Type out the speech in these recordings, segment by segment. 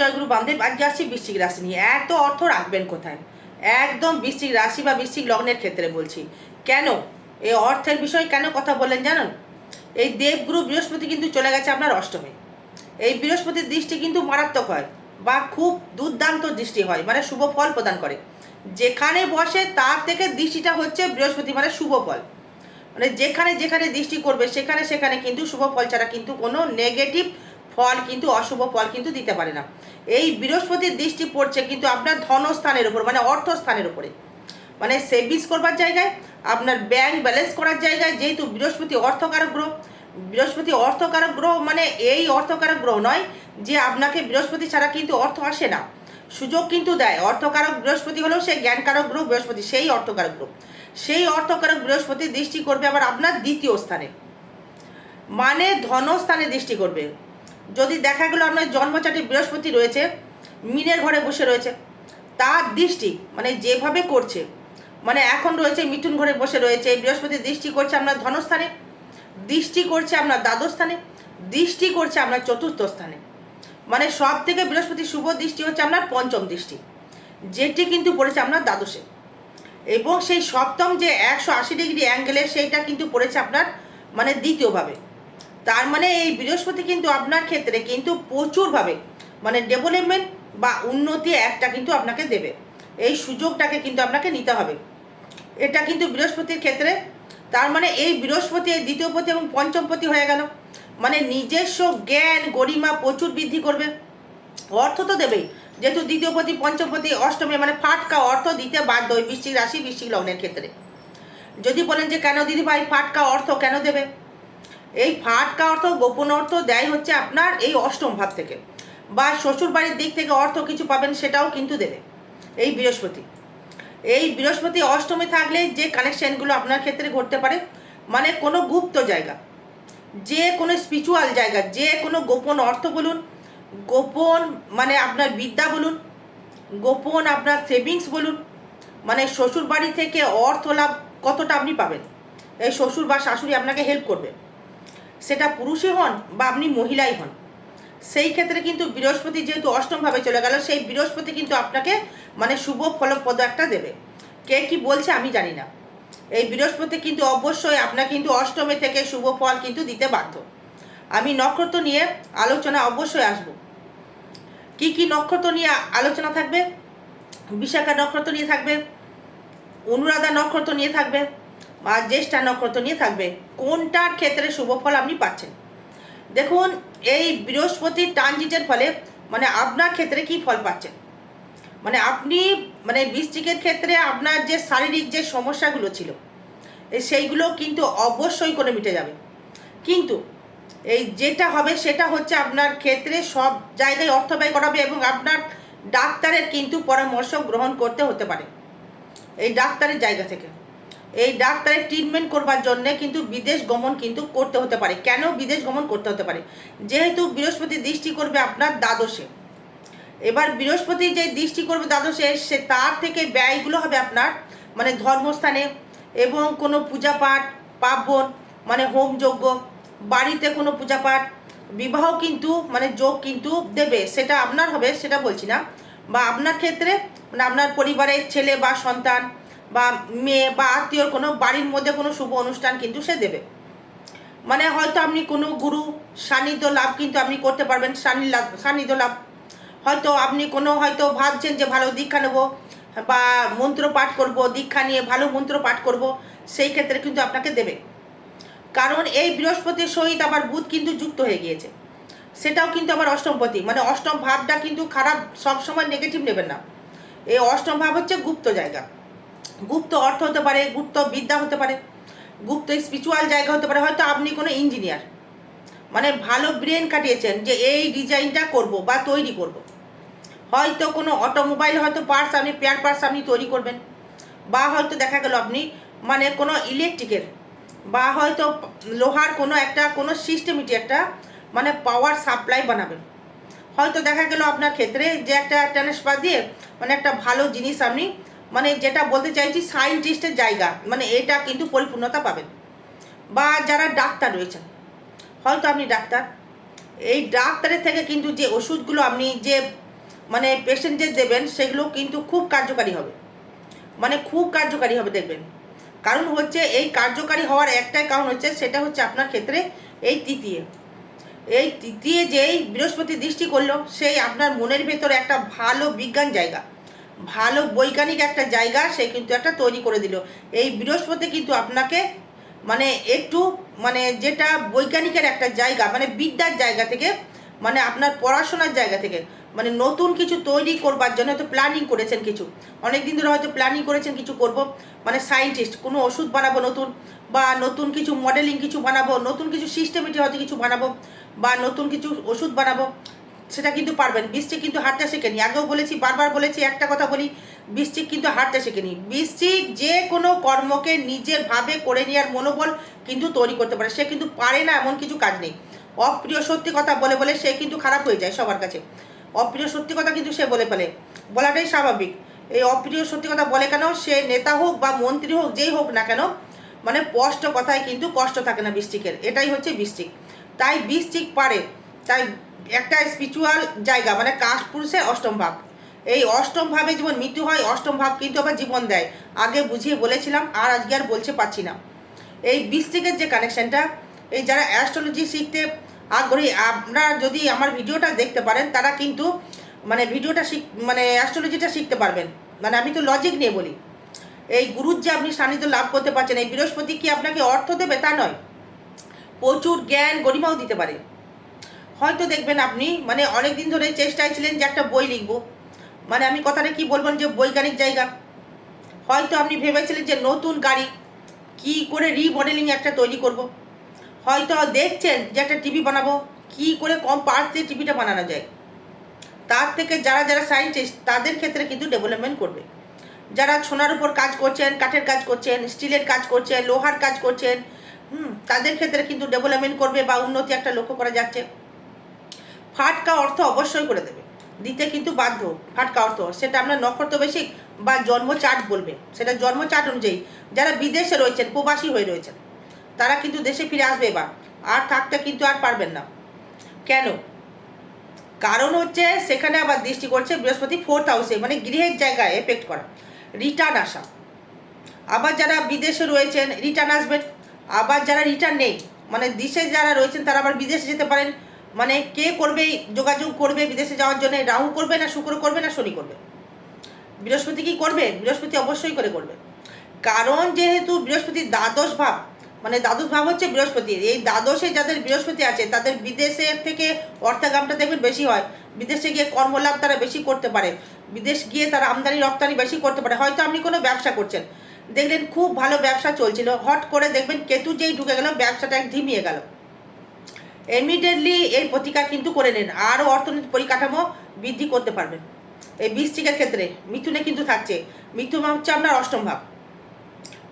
জয়গুরু বামদেব আজকে আসছি বৃশ্চিক রাশি নিয়ে। এত অর্থ রাখবেন কোথায়? একদম বৃশ্চিক রাশি বা বৃশ্চিক লগ্নের ক্ষেত্রে বলছি। কেন? এই অর্থের বিষয়ে কেন কথা বললেন জানেন? এই দেবগুরু বৃহস্পতি কিন্তু চলে গেছে আপনার অষ্টমে। এই বৃহস্পতির দৃষ্টি কিন্তু মারাত্মক হয় বা খুব দুর্দান্ত দৃষ্টি হয় মানে শুভ ফল প্রদান করে। যেখানে বসে তার থেকে দৃষ্টিটা হচ্ছে বৃহস্পতি মানে শুভ ফল। মানে যেখানে যেখানে দৃষ্টি করবে, সেখানে সেখানে কিন্তু শুভ ফল ছাড়া কিন্তু কোনো নেগেটিভ ফল কিন্তু, অশুভ ফল কিন্তু দিতে পারে না। এই বৃহস্পতির দৃষ্টি পড়ছে কিন্তু আপনার ধনস্থানের উপর মানে অর্থস্থানের উপরে। মানে সেভিংস করবার জায়গায়, আপনার ব্যাংক ব্যালেন্স করার জায়গায় যেহেতু বৃহস্পতি অর্থকারক গ্রহ, বৃহস্পতি অর্থকারক গ্রহ মানে এই অর্থকারক গ্রহ নয় যে আপনাকে বৃহস্পতি ছাড়া কিন্তু অর্থ আসে না। সুযোগ কিন্তু দেয়। অর্থকারক বৃহস্পতি হলেও সেই জ্ঞানকারক গ্রহ, বৃহস্পতি সেই অর্থকারক গ্রহ। সেই অর্থকারক বৃহস্পতি দৃষ্টি করবে আবার আপনার দ্বিতীয় স্থানে। মানে ধনস্থানে দৃষ্টি করবে। যদি দেখা গেলো আপনার জন্মচাটি বৃহস্পতি রয়েছে, মিনের ঘরে বসে রয়েছে, তার দৃষ্টি মানে যেভাবে করছে মানে এখন রয়েছে মিথুন ঘরে বসে রয়েছে, বৃহস্পতি দৃষ্টি করছে আপনার ধনস্থানে, দৃষ্টি করছে আপনার দ্বাদশ স্থানে, দৃষ্টি করছে আপনার চতুর্থ স্থানে। মানে সব থেকে বৃহস্পতি শুভ দৃষ্টি হচ্ছে আপনার পঞ্চম দৃষ্টি, যেটি কিন্তু পড়েছে আপনার দ্বাদশে। এবং সেই সপ্তম যে একশো আশি ডিগ্রি অ্যাঙ্গেলে সেইটা কিন্তু পড়েছে আপনার মানে দ্বিতীয়ভাবে। তার মানে এই বৃহস্পতি কিন্তু আপনার ক্ষেত্রে কিন্তু প্রচুরভাবে মানে ডেভেলপমেন্ট বা উন্নতি একটা কিন্তু আপনাকে দেবে। এই সুযোগটাকে কিন্তু আপনাকে নিতে হবে। এটা কিন্তু বৃহস্পতির ক্ষেত্রে, তার মানে এই বৃহস্পতি, এই দ্বিতীয় পতি এবং পঞ্চম পতি হয়ে গেল। মানে নিজস্ব জ্ঞান, গরিমা প্রচুর বৃদ্ধি করবে। অর্থ তো দেবেই। যেহেতু দ্বিতীয় পতি পঞ্চমপতি, অষ্টমে মানে ফাটকা অর্থ দিতে বাধ্য ওই বৃশ্চিক রাশি, বৃশ্চিক লগ্নের ক্ষেত্রে। যদি বলেন যে কেন দিদি ভাই ফাটকা অর্থ কেন দেবে? এই ফাটকা অর্থ, গোপন অর্থ দেয় হচ্ছে আপনার এই অষ্টম ভাব থেকে। বা শ্বশুর বাড়ির দিক থেকে অর্থ কিছু পাবেন সেটাও কিন্তু দেবে। এই বৃহস্পতি। এই বৃহস্পতি অষ্টমে থাকলে যে কানেকশানগুলো আপনার ক্ষেত্রে ঘটতে পারে মানে কোনো গুপ্ত জায়গা, যে কোনো স্পিরিচুয়াল জায়গা, যে কোনো গোপন অর্থ বলুন, গোপন মানে আপনার বিদ্যা বলুন, গোপন আপনার সেভিংস বলুন মানে শ্বশুর বাড়ি থেকে অর্থ লাভ কতটা আপনি পাবেন। এই শ্বশুর বা শাশুড়ি আপনাকে হেল্প করবে। সেটা পুরুষই হন বা আপনি মহিলাই হন। সেই ক্ষেত্রে কিন্তু বৃহস্পতি যেহেতু অষ্টমভাবে চলে গেল, সেই বৃহস্পতি কিন্তু আপনাকে মানে শুভ ফলপ্রদ একটা দেবে। কে কি বলছে আমি জানি না। এই বৃহস্পতি কিন্তু অবশ্যই আপনাকে কিন্তু অষ্টমে থেকে শুভ ফল কিন্তু দিতে বাধ্য। আমি নক্ষত্র নিয়ে আলোচনা অবশ্যই আসব। কি কি নক্ষত্র নিয়ে আলোচনা থাকবে? বিশাখা নক্ষত্র নিয়ে থাকবে, অনুরাধা নক্ষত্র নিয়ে থাকবে আর জ্যেষ্ঠা নক্ষত্র নিয়ে থাকবে, কোনটার ক্ষেত্রে শুভ ফল আপনি পাচ্ছেন? দেখুন, এই বৃহস্পতির ট্রানজিটের ফলে মানে আপনার ক্ষেত্রে কি ফল পাচ্ছেন? মানে আপনি মানে বৃষ্টিকের ক্ষেত্রে আপনার যে শারীরিক যে সমস্যাগুলো ছিল সেইগুলো কিন্তু অবশ্যই করে মিটে যাবে। কিন্তু এই যেটা হবে সেটা হচ্ছে আপনার ক্ষেত্রে সব জায়গায় অর্থ ব্যয় করাবে এবং আপনার ডাক্তারের কিন্তু পরামর্শ গ্রহণ করতে হতে পারে। এই ডাক্তারের জায়গা থেকে। এই ডাক্তারের ট্রিটমেন্ট করবার জন্য কিন্তু বিদেশ গমন কিন্তু করতে হতে পারে। কেন বিদেশ গমন করতে হতে পারে? যেহেতু বৃহস্পতি দৃষ্টি করবে আপনার দ্বাদশে। এবার বৃহস্পতি যে দৃষ্টি করবে দ্বাদশে, সে তার থেকে ব্যয়গুলো হবে আপনার মানে ধর্মস্থানে এবং কোনো পূজা পাঠ পার্বণ মানে হোম যজ্ঞ, বাড়িতে কোনো পূজা পাঠ বিবাহ কিন্তু মানে যোগ কিন্তু দেবে। সেটা আপনার হবে, সেটা বলছি না। বা আপনার ক্ষেত্রে মানে আপনার পরিবারের ছেলে বা সন্তান বা মেয়ে বা আত্মীয়র কোনো বাড়ির মধ্যে কোনো শুভ অনুষ্ঠান কিন্তু সে দেবে। মানে হয়তো আপনি কোনো গুরু সান্নিধ্য লাভ কিন্তু আপনি করতে পারবেন লাভ, সান্নিধ্য লাভ। হয়তো আপনি কোনো হয়তো ভাবছেন যে ভালো দীক্ষা নেব বা মন্ত্র পাঠ করব, দীক্ষা নিয়ে ভালো মন্ত্র পাঠ করব, সেই ক্ষেত্রে কিন্তু আপনাকে দেবে। কারণ এই বৃহস্পতির সহিত আবার বুধ কিন্তু যুক্ত হয়ে গিয়েছে। সেটাও কিন্তু আবার অষ্টমপতি মানে অষ্টম ভাবটা কিন্তু খারাপ সবসময় নেগেটিভ নেবেন না। এই অষ্টম ভাব হচ্ছে গুপ্ত জায়গা। গুপ্ত অর্থ হতে পারে, গুপ্ত বিদ্যা হতে পারে, গুপ্ত স্পিরিচুয়াল জায়গা হতে পারে, হয়তো আপনি কোনো ইঞ্জিনিয়ার মানে ভালো ব্রেন কাটিয়েছেন যে এই ডিজাইনটা করব বা তৈরি করব। হয়তো কোনো অটোমোবাইল হয়তো পার্টস আপনি পেয়ার পার্টস আপনি তৈরি করবেন। বা হয়তো দেখা গেল আপনি মানে কোনো ইলেকট্রিকের বা হয়তো লোহার কোনো একটা, কোনো সিস্টেমিটি একটা মানে পাওয়ার সাপ্লাই বানাবেন। হয়তো দেখা গেল আপনার ক্ষেত্রে যে একটা ট্রান্সফার দিয়ে মানে একটা ভালো জিনিস আপনি মানে যেটা বলতে চাইছি সায়েন্টিস্টের জায়গা মানে এটা কিন্তু পরিপূর্ণতা পাবেন। বা যারা ডাক্তার রয়েছেন, হয়তো আপনি ডাক্তার, এই ডাক্তারের থেকে কিন্তু যে ওষুধগুলো আপনি যে মানে পেশেন্ট যে দেবেন, সেগুলো কিন্তু খুব কার্যকারী হবে। মানে খুব কার্যকারী হবে দেখবেন। কারণ হচ্ছে এই কার্যকারী হওয়ার একটাই কারণ হচ্ছে, সেটা হচ্ছে আপনার ক্ষেত্রে এই তৃতীয়। এই তৃতীয় যেই বৃহস্পতি দৃষ্টি করল, সেই আপনার মনের ভেতরে একটা ভালো বিজ্ঞান জায়গা। ভালো বৈজ্ঞানিক একটা জায়গা সে কিন্তু একটা তৈরি করে দিল। এই বৃহস্পতি কিন্তু আপনাকে মানে একটু মানে যেটা বৈজ্ঞানিকের একটা জায়গা মানে বিদ্যার জায়গা থেকে মানে আপনার পড়াশোনার জায়গা থেকে মানে নতুন কিছু তৈরি করবার জন্য হয়তো প্ল্যানিং করেছেন কিছু। অনেক দিন ধরে হয়তো প্ল্যানিং করেছেন কিছু করব মানে সায়েন্টিস্ট কোনো ওষুধ বানাবো নতুন, বা নতুন কিছু মডেলিং কিছু বানাবো, নতুন কিছু সিস্টেমেটিক হয়তো কিছু বানাবো, বা নতুন কিছু ওষুধ বানাবো। সেটা কিন্তু পারবেন। বৃষ্টিক কিন্তু হাঁটতে শেখেনি। আগেও বলেছি, বারবার বলেছি, একটা কথা বলি বৃষ্টিক কিন্তু হাঁটতে শেখেনি। বৃষ্টিক যে কোনো কর্মকে নিজের ভাবে করে নেওয়ার মনোবল কিন্তু তৈরি করতে পারে। সে কিন্তু পারে না এমন কিছু কাজ নেই। অপ্রিয় সত্যি কথা বলে বলে সে কিন্তু খারাপ হয়ে যায় সবার কাছে। অপ্রিয় সত্যি কথা কিন্তু সে বলে ফেলে। বলাটাই স্বাভাবিক। এই অপ্রিয় সত্যি কথা বলে কেন? সে নেতা হোক বা মন্ত্রী হোক, যেই হোক না কেন মানে স্পষ্ট কথায় কিন্তু কষ্ট থাকে না বৃষ্টিকের। এটাই হচ্ছে বৃষ্টিক তাই বৃষ্টিক পারে। তাই একটা স্পিরিচুয়াল জায়গা মানে কাশপুরুষের অষ্টম ভাব। এই অষ্টম ভাবে যেমন মৃত্যু হয়, অষ্টম ভাব কিন্তু আবার জীবন দেয়। আগে বুঝিয়ে বলেছিলাম, আর আজকে আর বলছে পারছি না। এই বৃষ্টিকের যে কানেকশনটা এই যারা অ্যাস্ট্রোলজি শিখতে আগ্রহী, আপনারা যদি আমার ভিডিওটা দেখতে পারেন, তারা কিন্তু মানে ভিডিওটা শিখ মানে অ্যাস্ট্রোলজিটা শিখতে পারবেন। মানে আমি তো লজিক নিয়ে বলি। এই গুরুর যে আপনি সান্নিধ্য লাভ করতে পারছেন, এই বৃহস্পতি কি আপনাকে অর্থ দেবে? তা নয়। প্রচুর জ্ঞান গরিমাও দিতে পারে। হয়তো দেখবেন আপনি মানে অনেক দিন ধরে চেষ্টায় ছিলেন যে একটা বই লিখব। মানে আমি কথাটা কি বলবেন যে বৈজ্ঞানিক জায়গা। হয়তো আপনি ভেবেছিলেন যে নতুন গাড়ি, কি করে রিমডেলিং একটা তৈরি করব। হয়তো দেখছেন যে একটা টিভি বানাবো, কি করে কম পার্টস দিয়ে টিভিটা বানানো যায়। তার থেকে যারা যারা সায়েন্টিস্ট তাদের ক্ষেত্রে কিন্তু ডেভেলপমেন্ট করবে। যারা সোনার উপর কাজ করছেন, কাঠের কাজ করছেন, স্টিলের কাজ করছেন, লোহার কাজ করছেন, হুম, তাদের ক্ষেত্রে কিন্তু ডেভেলপমেন্ট করবে বা উন্নতি একটা লক্ষ্য করা যাচ্ছে। ফাটকা অর্থ অবশ্যই করে দেবে। দিতে কিন্তু বাধ্য ফাটকা অর্থ। সেটা আপনার নক্ষত্র বেশি বা জন্ম চার্ট বলবে। সেটা জন্ম চার্ট অনুযায়ী যারা বিদেশে রয়েছেন, প্রবাসী হয়ে রয়েছেন, তারা কিন্তু দেশে ফিরে আসবে এবার। আর থাকতে কিন্তু আর পারবেন না। কেন? কারণ হচ্ছে সেখানে আবার দৃষ্টি করছে বৃহস্পতি ফোর্থ হাউসে মানে গৃহের জায়গায় এফেক্ট করা। রিটার্ন আসা। আবার যারা বিদেশে রয়েছেন রিটার্ন আসবেন। আবার যারা রিটার্ন নেই মানে দেশে যারা রয়েছেন, তারা আবার বিদেশে যেতে পারেন। মানে কে করবে, যোগাযোগ করবে বিদেশে যাওয়ার জন্য, রাহু করবে না শুক্র করবে না শনি করবে? বৃহস্পতি কি করবে? বৃহস্পতি অবশ্যই করে করবে। কারণ যেহেতু বৃহস্পতি দ্বাদশ ভাব মানে দ্বাদশ ভাব হচ্ছে বৃহস্পতি। এই দ্বাদশে যাদের বৃহস্পতি আছে, তাদের বিদেশের থেকে অর্থাগামটা দেখবেন বেশি হয়। বিদেশে গিয়ে কর্মলাভ তারা বেশি করতে পারে। বিদেশ গিয়ে তারা আমদানি, রপ্তানি বেশি করতে পারে। হয়তো আপনি কোনো ব্যবসা করছেন, দেখলেন খুব ভালো ব্যবসা চলছিল। হট করে দেখবেন কেতু যেই ঢুকে গেল, ব্যবসাটা এক ধিমিয়ে গেল। ইমিডিয়েটলি এর প্রতিকার কিন্তু করে নেন। আরও অর্থনৈতিক পরিকাঠামো বৃদ্ধি করতে পারবেন এই বৃষ্টিকের ক্ষেত্রে মিথুনে কিন্তু থাকছে। মিথুন হচ্ছে আপনার অষ্টম ভাব।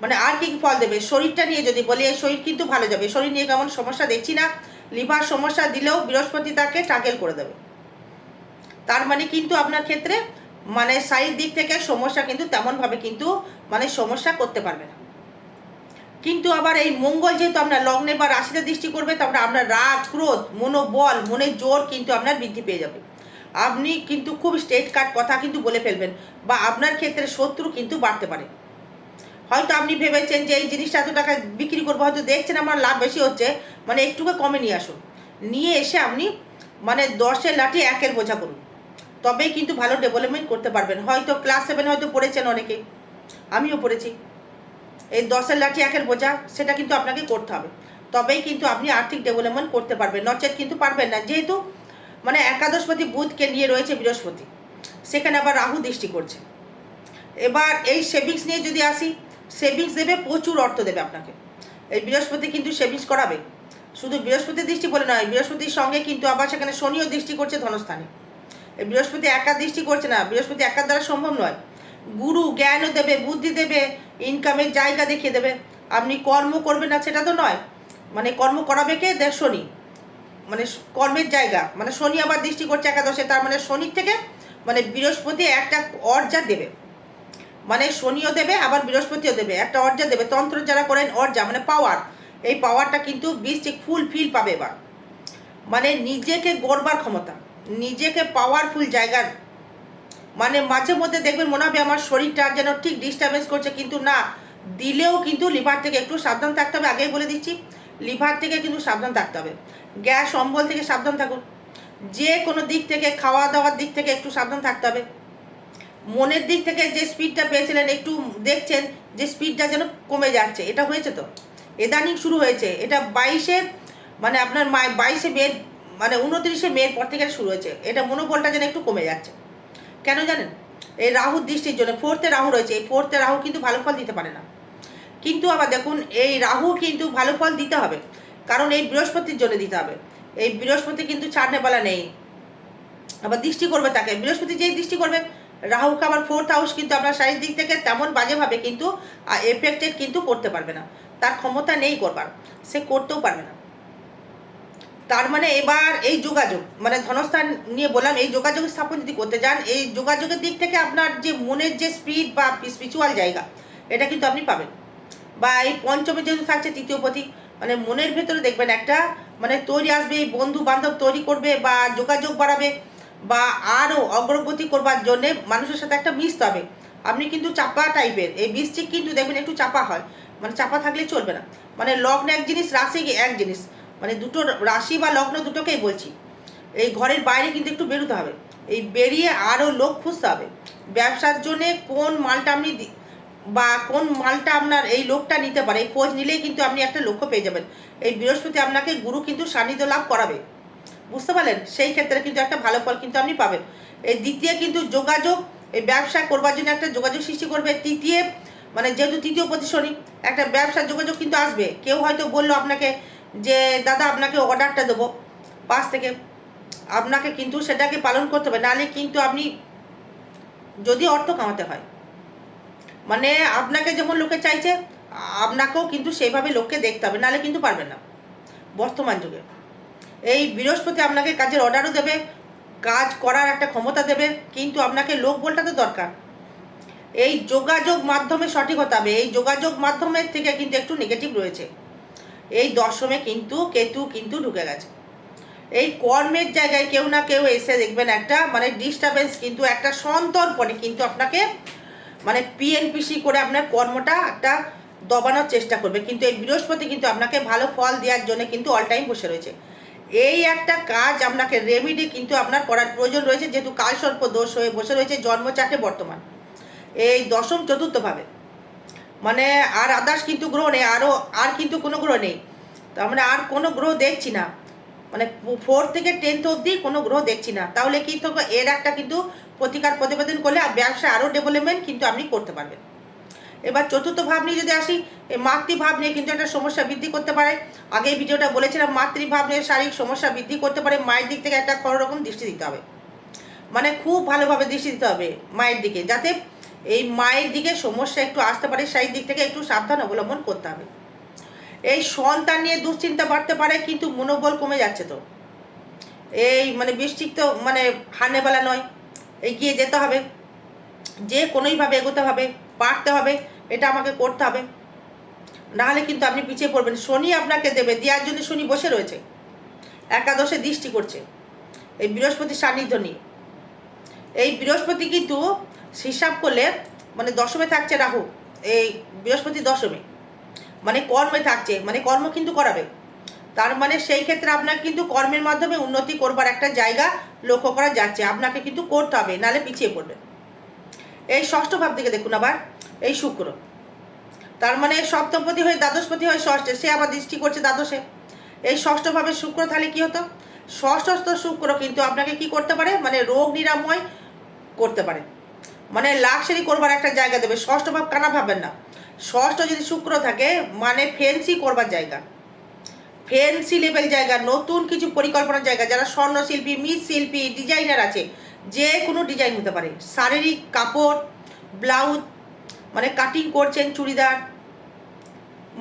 মানে আর কি ফল দেবে? শরীরটা নিয়ে যদি বলি, এই শরীর কিন্তু ভালো যাবে। শরীর নিয়ে কেমন সমস্যা দেখছি না। লিভার সমস্যা দিলেও বৃহস্পতি তাকে টাকেল করে দেবে। তার মানে কিন্তু আপনার ক্ষেত্রে মানে শারীর দিক থেকে সমস্যা কিন্তু তেমনভাবে কিন্তু মানে সমস্যা করতে পারবে না। কিন্তু আবার এই মঙ্গল যেহেতু আপনার লগ্নে বা রাশিতে দৃষ্টি করবে তারপরে আপনার রাগ, ক্রোধ, মনোবল, মনের জোর কিন্তু আপনার বৃদ্ধি পেয়ে যাবে। আপনি কিন্তু খুব স্টেট কাট কথা কিন্তু বলে ফেলবেন বা আপনার ক্ষেত্রে শত্রু কিন্তু বাড়তে পারে। হয়তো আপনি ভেবেছেন যে এই জিনিসটা এত টাকা বিক্রি করব, হয়তো দেখছেন আমার লাভ বেশি হচ্ছে মানে একটুকে কমে নিয়ে আসুন। নিয়ে এসে আপনি মানে দশের লাঠি একের বোঝা করুন। তবেই কিন্তু ভালো ডেভেলপমেন্ট করতে পারবেন। হয়তো ক্লাস সেভেন হয়তো পড়েছেন অনেকে। আমিও পড়েছি। এই দশের লাঠি একের বোঝা, সেটা কিন্তু আপনাকে করতে হবে। তবেই কিন্তু আপনি আর্থিক ডেভেলপমেন্ট করতে পারবেন। নচেত কিন্তু পারবেন না। যেহেতু মানে একাদশপতি বুধকে নিয়ে রয়েছে বৃহস্পতি, সেখানে আবার রাহু দৃষ্টি করছে। এবার এই সেভিংস নিয়ে যদি আসি, সেভিংস দেবে, প্রচুর অর্থ দেবে আপনাকে। এই বৃহস্পতি কিন্তু সেভিংস করাবে। শুধু বৃহস্পতির দৃষ্টি বলে নয়, বৃহস্পতির সঙ্গে কিন্তু আবার সেখানে শনিও দৃষ্টি করছে ধনস্থানে। এই বৃহস্পতি একা দৃষ্টি করছে না, বৃহস্পতি একার দ্বারা সম্ভব নয়। গুরু জ্ঞানও দেবে, বুদ্ধি দেবে ইনকামের জায়গা দেখিয়ে দেবে। আপনি কর্ম করবেন না, সেটা তো নয়। মানে কর্ম করাবে কে? দেখ, শনি। মানে কর্মের জায়গা। মানে শনি আবার দৃষ্টি করছে একাদশে, তার মানে শনির থেকে মানে বৃহস্পতি একটা অর্জা দেবে। মানে শনিও দেবে, আবার বৃহস্পতিও দেবে। একটা অর্জা দেবে। তন্ত্র যারা করেন, অর্জা মানে পাওয়ার এই পাওয়ারটা কিন্তু বৃষ্টিক ফুল ফিল পাবে এবার। মানে নিজেকে গড়বার ক্ষমতা। নিজেকে পাওয়ারফুল জায়গার মানে মাঝে মধ্যে দেখবেন মনে হবে আমার শরীরটা যেন ঠিক ডিস্টার্বেন্স করছে, কিন্তু না, দিলেও কিন্তু লিভার থেকে একটু সাবধান থাকতে হবে, আগেই বলে দিচ্ছি লিভার থেকে কিন্তু সাবধান থাকতে হবে। গ্যাস, অম্বল থেকে সাবধান থাকুন। যে কোনো দিক থেকে খাওয়া দাওয়ার দিক থেকে একটু সাবধান থাকতে হবে। মনের দিক থেকে যে স্পিডটা পেয়েছিলেন, একটু দেখছেন যে স্পিডটা যেন কমে যাচ্ছে। এটা হয়েছে তো? এদানিং শুরু হয়েছে। এটা বাইশে মানে আপনার বাইশে মে মানে উনত্রিশে মেয়ের পর থেকে শুরু হয়েছে। এটা মনোবলটা যেন একটু কমে যাচ্ছে। কেন জানেন? এই রাহুর দৃষ্টির জন্য, ফোর্থে রাহু রয়েছে, এই ফোর্থে রাহু কিন্তু ভালো ফল দিতে পারে না। কিন্তু আবার দেখুন, এই রাহু কিন্তু ভালো ফল দিতে হবে, কারণ এই বৃহস্পতির জন্য দিতে হবে। এই বৃহস্পতি কিন্তু ছাড়নে বলা নেই, আবার দৃষ্টি করবে তাকে। বৃহস্পতি যেই দৃষ্টি করবে, রাহুকে আবার ফোর্থ হাউস কিন্তু আপনার শারীরিক দিক থেকে তেমন বাজেভাবে কিন্তু এফেক্টেড কিন্তু করতে পারবে না। তার ক্ষমতা নেই করবার, সে করতেও পারবে না। তার মানে এবার এই যোগাযোগ মানে ধনস্থান নিয়ে বললাম, এই যোগাযোগ স্থাপন যদি করতে যান এই যোগাযোগের দিক থেকে আপনার যে মনের যে স্পিড বা স্পিরিচুয়াল জায়গা, এটা কিন্তু আপনি পাবেন। বা এই পঞ্চমে যেহেতু থাকছে তৃতীয় পথি মানে মনের ভেতরে দেখবেন একটা মানে তৈরি আসবে, এই বন্ধু বান্ধব তৈরি করবে বা যোগাযোগ বাড়াবে বা আরও অগ্রগতি করবার জন্যে মানুষের সাথে একটা মিশতে হবে। আপনি কিন্তু চাপা টাইপের এই বৃষ্টিক কিন্তু দেখবেন একটু চাপা হয় মানে চাপা থাকলে চলবে না। মানে লগ্ন এক জিনিস, রাশি এক জিনিস। মানে দুটো রাশি বা লগ্ন দুটোকেই বলছি। এই ঘরের বাইরে কিন্তু একটু বেরোতে হবে। এই বেরিয়ে আরও লোক খুঁজতে হবে। ব্যবসার জন্যে কোন মালটা আপনি বা কোন মালটা আপনার এই লোকটা নিতে পারে, এই খোঁজ নিলেই কিন্তু আপনি একটা লক্ষ্য পেয়ে যাবেন। এই বৃহস্পতি আপনাকে গুরু কিন্তু সান্নিধ্য লাভ করাবে। বুঝতে পারলেন? সেই ক্ষেত্রে কিন্তু একটা ভালো ফল কিন্তু আপনি পাবেন। এই দ্বিতীয় কিন্তু যোগাযোগ, এই ব্যবসা করবার জন্য একটা যোগাযোগ সৃষ্টি করবে। তৃতীয় মানে যেহেতু তৃতীয় প্রতিশনী একটা ব্যবসার যোগাযোগ কিন্তু আসবে। কেউ হয়তো বলল আপনাকে যে, দাদা, আপনাকে অর্ডারটা দেবো পাশ থেকে। আপনাকে কিন্তু সেটাকে পালন করতে হবে। নাহলে কিন্তু আপনি, যদি অর্থ কামাতে হয় মানে আপনাকে যেমন লোকে চাইছে, আপনাকেও কিন্তু সেইভাবে লোককে দেখতে হবে। নাহলে কিন্তু পারবেন না বর্তমান যুগে। এই বৃহস্পতি আপনাকে কাজের অর্ডারও দেবে, কাজ করার একটা ক্ষমতা দেবে, কিন্তু আপনাকে লোক বলটা তো দরকার। এই যোগাযোগ মাধ্যমে সঠিক হতে হবে। এই যোগাযোগ মাধ্যমের থেকে কিন্তু একটু নেগেটিভ রয়েছে। এই দশমে কিন্তু কেতু কিন্তু ঢুকে গেছে। এই কর্মের জায়গায় কেউ না কেউ এসে দেখবেন একটা মানে ডিস্টারবেন্স কিন্তু একটা সন্তর্পণে কিন্তু আপনাকে মানে পিএনপিসি করে আপনার কর্মটা একটা দবানোর চেষ্টা করবে। কিন্তু এই বৃহস্পতি কিন্তু আপনাকে ভালো ফল দেওয়ার জন্য কিন্তু অল টাইম বসে রয়েছে। এই একটা কাজ আপনাকে রেমিডি কিন্তু আপনার করার প্রয়োজন রয়েছে, যেহেতু কালসর্প দোষ হয়ে বসে রয়েছে জন্মচাটে বর্তমান। এই দশম চতুর্থভাবে। মানে আর আদার্স কিন্তু গ্রহ নেই আরও আর কিন্তু কোনো গ্রহ নেই। তার মানে আর কোনো গ্রহ দেখছি না। মানে ফোর থেকে টেন্থ অবধি কোনো গ্রহ দেখছি না। তাহলে কি তো এর একটা কিন্তু প্রতিকার প্রতিবেদন করলে আর ব্যবসা আরও ডেভেলপমেন্ট কিন্তু আপনি করতে পারবেন। এবার চতুর্থ ভাব নিয়ে যদি আসি, এই মাতৃভাব নিয়ে কিন্তু একটা সমস্যা বৃদ্ধি করতে পারে। আগে ভিডিওটা বলেছিলাম মাতৃভাব নিয়ে শারীরিক সমস্যা বৃদ্ধি করতে পারে। মায়ের দিক থেকে একটা কোনো রকম দৃষ্টি দিতে হবে। মানে খুব ভালোভাবে দৃষ্টি দিতে হবে মায়ের দিকে, যাতে এই মায়ের দিকে সমস্যা একটু আসতে পারে, সেই দিক থেকে একটু সাবধান অবলম্বন করতে হবে। এই সন্তান নিয়ে দুশ্চিন্তা বাড়তে পারে, কিন্তু মনোবল কমে যাচ্ছে তো। এই মানে বৃষ্টিক তো মানে হানেবেলা নয়, এগিয়ে যেতে হবে। যে কোনোইভাবে এগোতে হবে, পারতে হবে, এটা আমাকে করতে হবে। নাহলে কিন্তু আপনি পিছিয়ে পড়বেন। শনি আপনাকে দেবে, দেওয়ার জন্য শনি বসে রয়েছে। একাদশে দৃষ্টি করছে। এই বৃহস্পতির সান্নিধ্য নিয়ে। এই বৃহস্পতি কিন্তু হিসাব করলে মানে দশমে থাকছে রাহু, এই বৃহস্পতি দশমে। মানে কর্মে থাকছে মানে কর্ম কিন্তু করাবে। তার মানে সেই ক্ষেত্রে আপনার কিন্তু কর্মের মাধ্যমে উন্নতি করবার একটা জায়গা লক্ষ্য করা যাচ্ছে। আপনাকে কিন্তু করতে হবে, নাহলে পিছিয়ে পড়বে। এই ষষ্ঠ ভাব থেকে দেখুন আবার, এই শুক্র। তার মানে সপ্তমপতি হয়ে, দ্বাদশপতি হয়ে, ষষ্ঠে, সে আবার দৃষ্টি করছে দ্বাদশে। এই ষষ্ঠভাবে শুক্র তাহলে কি হতো? ষষ্ঠস্থ শুক্র কিন্তু আপনাকে কি করতে পারে? মানে রোগ নিরাময় করতে পারে। মানে লাক্সারি করবার একটা জায়গা দেবে। ষষ্ঠ ভাব কানা ভাবেন না। ষষ্ঠ যদি শুক্র থাকে মানে ফেন্সি করবার জায়গা। ফেন্সি লেভেল জায়গা, নতুন কিছু পরিকল্পনার জায়গা। যারা স্বর্ণশিল্পী, মৃৎশিল্পী ডিজাইনার আছে, যে কোনো ডিজাইন হতে পারে। শারীরিক কাপড় ব্লাউজ মানে কাটিং করছেন চুড়িদার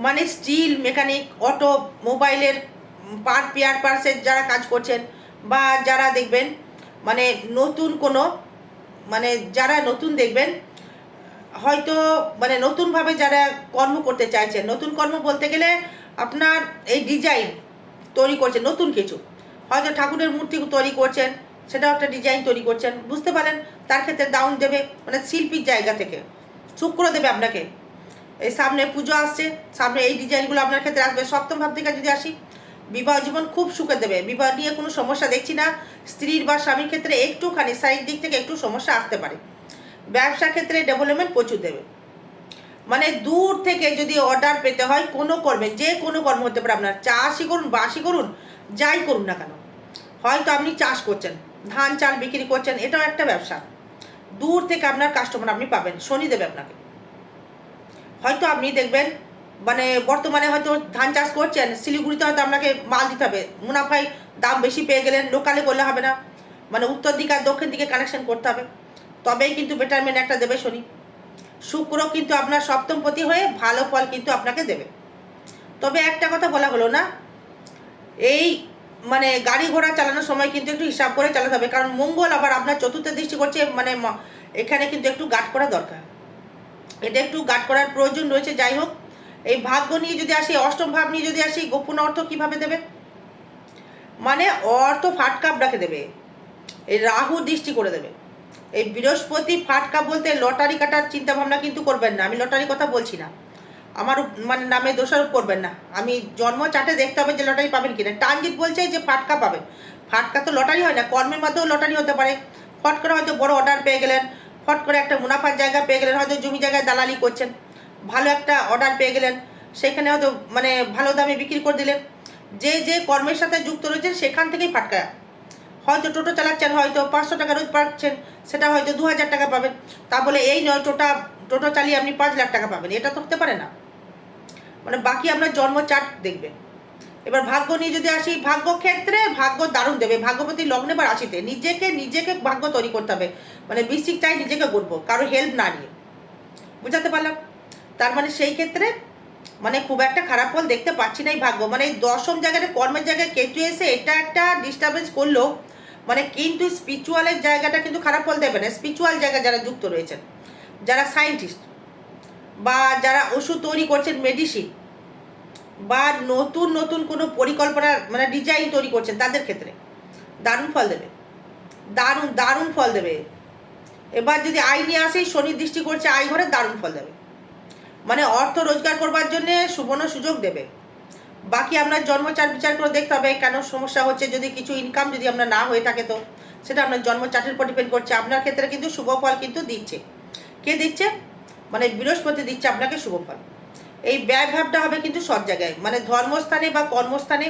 মানে স্টিল মেকানিক অটো মোবাইলের পার পেয়ার পার্সের যারা কাজ করছেন, বা যারা দেখবেন মানে নতুন কোনো মানে যারা নতুন দেখবেন, হয়তো মানে নতুনভাবে যারা কর্ম করতে চাইছেন, নতুন কর্ম বলতে গেলে আপনার এই ডিজাইন তৈরি করছেন, নতুন কিছু। হয়তো ঠাকুরের মূর্তি তৈরি করছেন, সেটাও একটা ডিজাইন তৈরি করছেন, বুঝতে পারেন তার ক্ষেত্রে ডাউন দেবে মানে শিল্পীর জায়গা থেকে, শুক্র দেবে আপনাকে। এই সামনে পুজো আসছে, সামনে এই ডিজাইনগুলো আপনার ক্ষেত্রে আসবে, সপ্তম ভাব থেকে যদি আসি বিবাহ জীবন খুব সুখে দেবে। বিবাহ নিয়ে কোনো সমস্যা দেখছি না। স্ত্রীর বা স্বামীর ক্ষেত্রে একটুখানি সাইড দিক থেকে একটু সমস্যা আসতে পারে। ব্যবসা ক্ষেত্রে ডেভেলপমেন্ট প্রচুর দেবে। মানে দূর থেকে যদি অর্ডার পেতে হয়, কোনো কর্মে, যে কোনো কর্ম হতে পারে আপনার। চাষই করুন বাসি করুন, যাই করুন না কেন। হয়তো আপনি চাষ করছেন, ধান, চাল বিক্রি করছেন, এটাও একটা ব্যবসা। দূর থেকে আপনার কাস্টমার আপনি পাবেন, শনি দেবে আপনাকে। হয়তো আপনি দেখবেন মানে বর্তমানে হয়তো ধান চাষ করছেন, শিলিগুড়িতে হয়তো আপনাকে মাল দিতে হবে। মুনাফায় দাম বেশি পেয়ে গেলেন লোকালে করলে হবে না। মানে উত্তর দিকে আর দক্ষিণ দিকে কানেকশন করতে হবে। তবেই কিন্তু বেটারমেন্ট একটা দেবে শনি। শুক্র কিন্তু আপনার সপ্তমপতি হয়ে ভালো ফল কিন্তু আপনাকে দেবে। তবে একটা কথা বলা হলো না, এই মানে গাড়ি ঘোড়া চালানোর সময় কিন্তু একটু হিসাব করে চালাতে হবে। কারণ মঙ্গল আবার আপনার চতুর্থ দৃষ্টি করছে মানে এখানে কিন্তু একটু গার্ড করা দরকার। এটা একটু গার্ড করার প্রয়োজন রয়েছে, যাই হোক। এই ভাগ্য নিয়ে যদি আসি, অষ্টম ভাব নিয়ে যদি আসি, গোপন অর্থ কীভাবে দেবে? মানে অর্থ ফাটকাপ আপনাকে দেবে। এই রাহু দৃষ্টি করে দেবে। এই বৃহস্পতি ফাটকা বলতে লটারি কাটার চিন্তা ভাবনা কিন্তু করবেন না। আমি লটারি কথা বলছি না। আমার মানে নামে দোষারোপ করবেন না। আমি জন্ম চাটে দেখতে হবে যে লটারি পাবেন কিনা। টানজিৎ বলছে যে ফাটকা পাবেন। ফাটকা তো লটারি হয় না, কর্মের মধ্যেও লটারি হতে পারে। ফট করে হয়তো বড় অর্ডার পেয়ে গেলেন, ফট করে একটা মুনাফার জায়গা পেয়ে গেলেন, হয়তো জমি জায়গায় দালালি করছেন। ভালো একটা অর্ডার পেয়ে গেলেন। সেখানে হয়তো মানে ভালো দামে বিক্রি করে দিলেন। যে যে কর্মের সাথে যুক্ত রয়েছেন, সেখান থেকেই ফাটকা। হয়তো টোটো চালাচ্ছেন, হয়তো পাঁচশো টাকা রোজ পাচ্ছেন, সেটা হয়তো দু হাজার টাকা পাবেন। তা বলে এই নয় টোটা টোটো চালিয়ে আপনি পাঁচ লাখ টাকা পাবেন, এটা তো হতে পারে না। মানে বাকি আপনার জন্ম চার্ট দেখবেন এবার ভাগ্য নিয়ে যদি আসি, ভাগ্য ক্ষেত্রে ভাগ্য দারুণ দেবে। ভাগ্যপতি লগ্নে বা রাশিতে নিজেকে নিজেকে ভাগ্য তৈরি করতে হবে। মানে বৃশ্চিক চাই নিজেকে করব কারও হেল্প না নিয়ে। বুঝাতে পারলাম? তার মানে সেই ক্ষেত্রে মানে খুব একটা খারাপ ফল দেখতে পাচ্ছি না এই ভাগ্য। মানে এই দশম জায়গাটা, কর্মের জায়গায় কেতু এসে এটা একটা ডিস্টারবেন্স করল। মানে কিন্তু স্পিরিচুয়ালের জায়গাটা কিন্তু খারাপ ফল দেবে না। স্পিরিচুয়াল জায়গা যারা যুক্ত রয়েছেন, যারা সায়েন্টিস্ট বা যারা ওষুধ তৈরি করছেন মেডিসিন বা নতুন নতুন কোনো পরিকল্পনা মানে ডিজাইন তৈরি করছেন, তাদের ক্ষেত্রে দারুণ ফল দেবে। দারুণ দারুণ ফল দেবে। এবার যদি আয় নিয়ে আসে, শনির দৃষ্টি করছে, আয় ঘরে দারুণ ফল দেবে। মানে অর্থ রোজগার করবার জন্য সুবর্ণ সুযোগ দেবে। বাকি আপনার জন্মচার বিচার করে দেখতে হবে কেন সমস্যা হচ্ছে, যদি কিছু ইনকাম যদি আপনার না হয়ে থাকে তো। সেটা আপনার জন্মচাটের উপর ডিপেন্ড করছে। আপনার ক্ষেত্রে কিন্তু শুভ ফল কিন্তু দিচ্ছে। কে দিচ্ছে? মানে বৃহস্পতি দিচ্ছে আপনাকে শুভ ফল। এই ব্যয় ভাবটা হবে কিন্তু সব জায়গায়। মানে ধর্মস্থানে বা কর্মস্থানে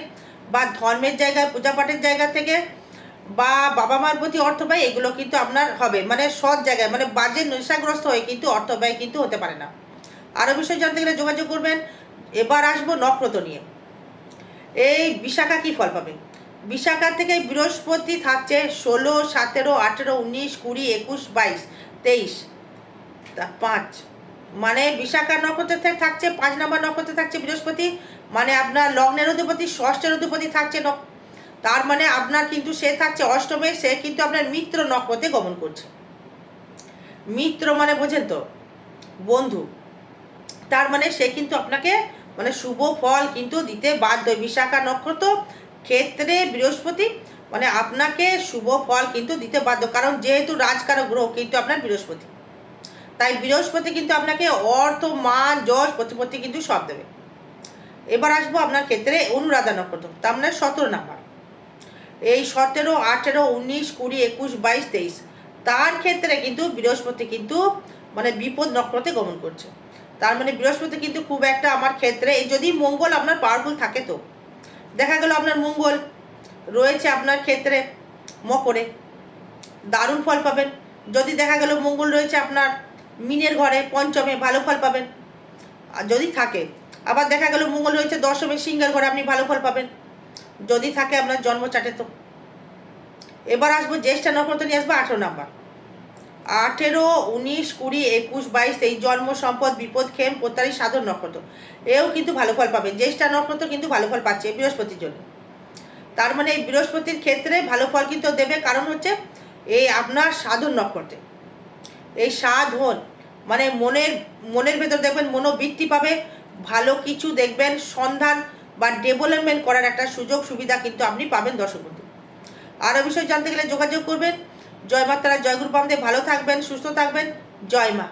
বা ধর্মের জায়গায় পূজা পাঠের জায়গা থেকে বা বাবা মার প্রতি অর্থ ব্যয়, এগুলো কিন্তু আপনার হবে। মানে সৎ জায়গায়। মানে বাজে নেশাগ্রস্ত হয়ে কিন্তু অর্থ ব্যয় কিন্তু হতে পারে না। আরও বিষয় জানতে গেলে যোগাযোগ করবেন। এবার আসব নক্রত নিয়ে। এই বিশাখা কি ফল পাবে? বিশাখা থেকে বৃহস্পতি থাকছে ষোলো, সতেরো, আঠেরো, উনিশ, কুড়ি, একুশ, বাইশ, তেইশ পাঁচ। মানে বিশাখা নক্ষত্রে থেকে থাকছে, পাঁচ নম্বর নক্ষত্রে থাকছে বৃহস্পতি। মানে আপনার লগ্নের অধিপতি, ষষ্ঠের অধিপতি থাকছে তার মানে আপনার কিন্তু সে থাকছে অষ্টমে, সে কিন্তু আপনার মিত্র নক্ষত্রে গমন করছে। মিত্র মানে বোঝেন তো, বন্ধু। তার মানে সে কিন্তু আপনাকে মানে শুভ ফল কিন্তু দিতে বাধ্য। বিশাখা নক্ষত্র ক্ষেত্রে বৃহস্পতি মানে আপনাকে শুভ ফল কিন্তু দিতে বাধ্য। কারণ যেহেতু রাজকারক গ্রহ, কিন্তু আপনার বৃহস্পতি। তাই বৃহস্পতি কিন্তু আপনাকে অর্থ, মান, যশ, প্রতিপত্তি কিন্তু সব দেবে। এবার আসব আপনার ক্ষেত্রে অনুরাধা নক্ষত্র, তার মানে সতেরো নাম্বার। এই সতেরো, আঠেরো, উনিশ, কুড়ি, একুশ, বাইশ, তেইশ, তার ক্ষেত্রে কিন্তু বৃহস্পতি কিন্তু মানে বিপদ নক্ষত্রে গমন করছে। তার মানে বৃহস্পতি কিন্তু খুব একটা আমার ক্ষেত্রে যদি মঙ্গল আপনার পাওয়ারফুল থাকে তো। দেখা গেল আপনার মঙ্গল রয়েছে আপনার ক্ষেত্রে মকরে, দারুণ ফল পাবেন। যদি দেখা গেল মঙ্গল রয়েছে আপনার মিনের ঘরে, পঞ্চমে, ভালো ফল পাবেন। যদি থাকে, আবার দেখা গেল মঙ্গল রয়েছে দশমে, সিংহের ঘরে আপনি ভালো ফল পাবেন। যদি থাকে আপনার জন্মচাটে তো। এবার আসব জ্যেষ্ঠা নক্ষত্র নিয়ে আসব আঠেরো নাম্বার। আঠেরো, উনিশ, কুড়ি, একুশ, বাইশ এই জন্ম, সম্পদ, বিপদ খেম প্রত্যারী সাধন, নক্ষত্র। এও কিন্তু ভালো ফল পাবে। জ্যেষ্ঠা নক্ষত্র কিন্তু ভালো ফল পাচ্ছে বৃহস্পতির জন্য। তার মানে এই বৃহস্পতির ক্ষেত্রে ভালো ফল কিন্তু দেবে, কারণ হচ্ছে এই আপনার সাধন নক্ষত্রে। এই সাধন মানে মনের মনের ভেতর দেখবেন মনোবৃত্তি পাবে, ভালো কিছু দেখবেন, সন্ধান বা ডেভেলপমেন্ট করার একটা সুযোগ সুবিধা কিন্তু আপনি পাবেন দর্শক বন্ধু। আরও বিষয় জানতে গেলে যোগাযোগ করবেন। জয় মাতারা জয় গুরু ভালো থাকবেন সুস্থ থাকবেন। জয় মা।